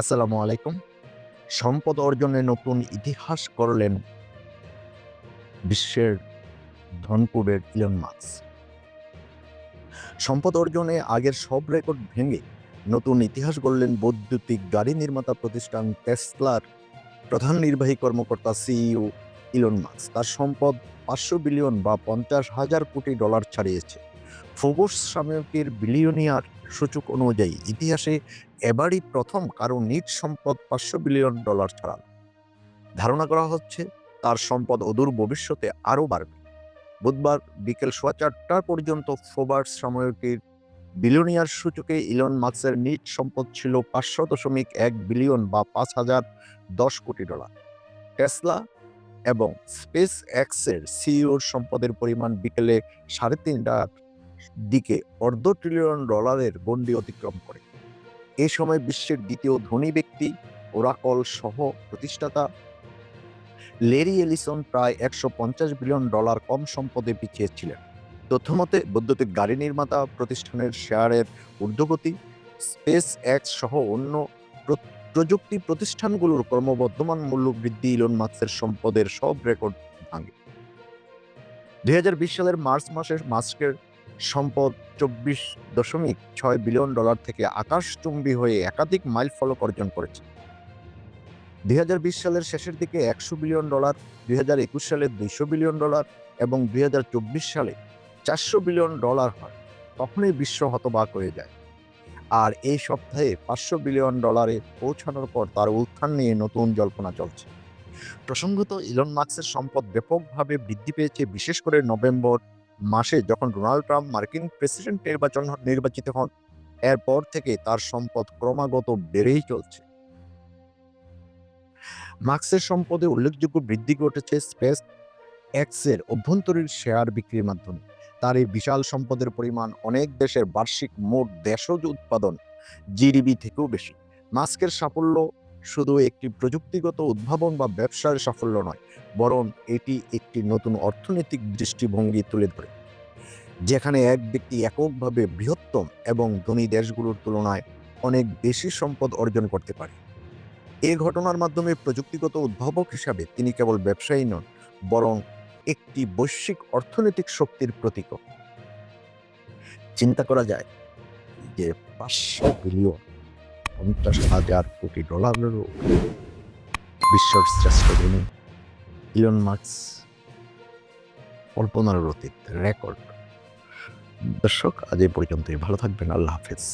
আসসালামু আলাইকুম। সম্পদ অর্জনে নতুন ইতিহাস করলেন বিশ্বের ধনকুবের ইলন মার্কস সম্পদ অর্জনে আগের সব রেকর্ড ভেঙে নতুন ইতিহাস গড়লেন বৈদ্যুতিক গাড়ি নির্মাতা প্রতিষ্ঠান টেসলার প্রধান নির্বাহী কর্মকর্তা সিইও ইলন মার্কস তার সম্পদ পাঁচশো বিলিয়ন বা পঞ্চাশ হাজার কোটি ডলার ছাড়িয়েছে। ফোবস সাময়িকীর বিলিয়নিয়ার সূচক অনুযায়ী ইতিহাসে এবারই প্রথম কারও নিট সম্পদ পাঁচশো বিলিয়ন ডলার ছাড়ান। ধারণা করা হচ্ছে তার সম্পদ অদূর ভবিষ্যতে আরও বাড়বে। বুধবার বিকেল সোয়া চারটা পর্যন্ত ফোবার্স সাময়িকীর বিলিয়নিয়ার সূচকে ইলন মার্কসের নিট সম্পদ ছিল পাঁচশো দশমিক এক বিলিয়ন বা পাঁচ হাজার দশ কোটি ডলার টেসলা এবং স্পেস এক্সের সিইওর সম্পদের পরিমাণ বিকেলে সাড়ে তিন তিনটার দিকে অর্ধ ট্রিলিয়ন ডলারের গণ্ডি অতিক্রম করে। এ সময় বিশ্বের দ্বিতীয় ধনী ব্যক্তি, ওরাকল সহ প্রতিষ্ঠাতা লেরি এলিসন প্রায় একশো পঞ্চাশ বিলিয়ন ডলার কম সম্পদে পিছিয়ে ছিলেন তথ্যমতে, বৈদ্যুতিক গাড়ি নির্মাতা প্রতিষ্ঠানের শেয়ারের ঊর্ধ্বগতি স্পেস এক্স সহ অন্য প্র- প্রযুক্তি প্রতিষ্ঠানগুলোর ক্রমবর্ধমান মূল্য বৃদ্ধি ইলন মার্কসের সম্পদের সব রেকর্ড ভাঙে। দুই হাজার বিশ সালের মার্চ মাসে মাস্কের সম্পদ চব্বিশ দশমিক ছয় বিলিয়ন ডলার থেকে আকাশচুম্বী হয়ে একাধিক মাইল ফলক অর্জন করেছে। দুই হাজার বিশ সালের শেষের দিকে একশো বিলিয়ন ডলার, দুই হাজার একুশ সালে দুইশো বিলিয়ন ডলার এবং দুই হাজার চব্বিশ সালে চারশো বিলিয়ন ডলার হয়। তখনই বিশ্ব হতবাক হয়ে যায়। আর এই সপ্তাহে পাঁচশো বিলিয়ন ডলারে পৌঁছানোর পর তার উত্থান নিয়ে নতুন জল্পনা চলছে। প্রসঙ্গত ইলন মার্কসের সম্পদ ব্যাপকভাবে বৃদ্ধি পেয়েছে, বিশেষ করে নভেম্বর মাসে যখন ডোনাল্ড ট্রাম্প মার্কিন প্রেসিডেন্ট নির্বাচন নির্বাচিত হন, এরপর থেকে তার সম্পদ ক্রমাগত বেড়েই চলছে। মার্কসের সম্পদে উল্লেখযোগ্য বৃদ্ধি ঘটেছে স্পেস এক্সের অভ্যন্তরীণ শেয়ার বিক্রির মাধ্যমে। তার এই বিশাল সম্পদের পরিমাণ অনেক দেশের বার্ষিক মোট দেশজ উৎপাদন, জিডিপি থেকেও বেশি। মাস্কের সাফল্য শুধু একটি প্রযুক্তিগত উদ্ভাবন বা ব্যবসার সাফল্য নয়, বরং এটি একটি নতুন অর্থনৈতিক দৃষ্টিভঙ্গি তুলে ধরে, যেখানে এক ব্যক্তি এককভাবে বৃহত্তম এবং ধনী দেশগুলোর তুলনায় অনেক বেশি সম্পদ অর্জন করতে পারে। এ ঘটনার মাধ্যমে প্রযুক্তিগত উদ্ভাবক হিসাবে তিনি কেবল ব্যবসায়ী নন, বরং একটি বৈশ্বিক অর্থনৈতিক শক্তির প্রতীক চিন্তা করা যায় যে পাঁচশো বিলিয়ন পঞ্চাশ হাজার কোটি ডলারেরও বিশ্বের শ্রেষ্ঠ ধনী ইলন মার্কস কল্পনার অতীত, রেকর্ড। দর্শক, আজ এই পর্যন্তই। ভালো থাকবেন। আল্লাহ হাফেজ।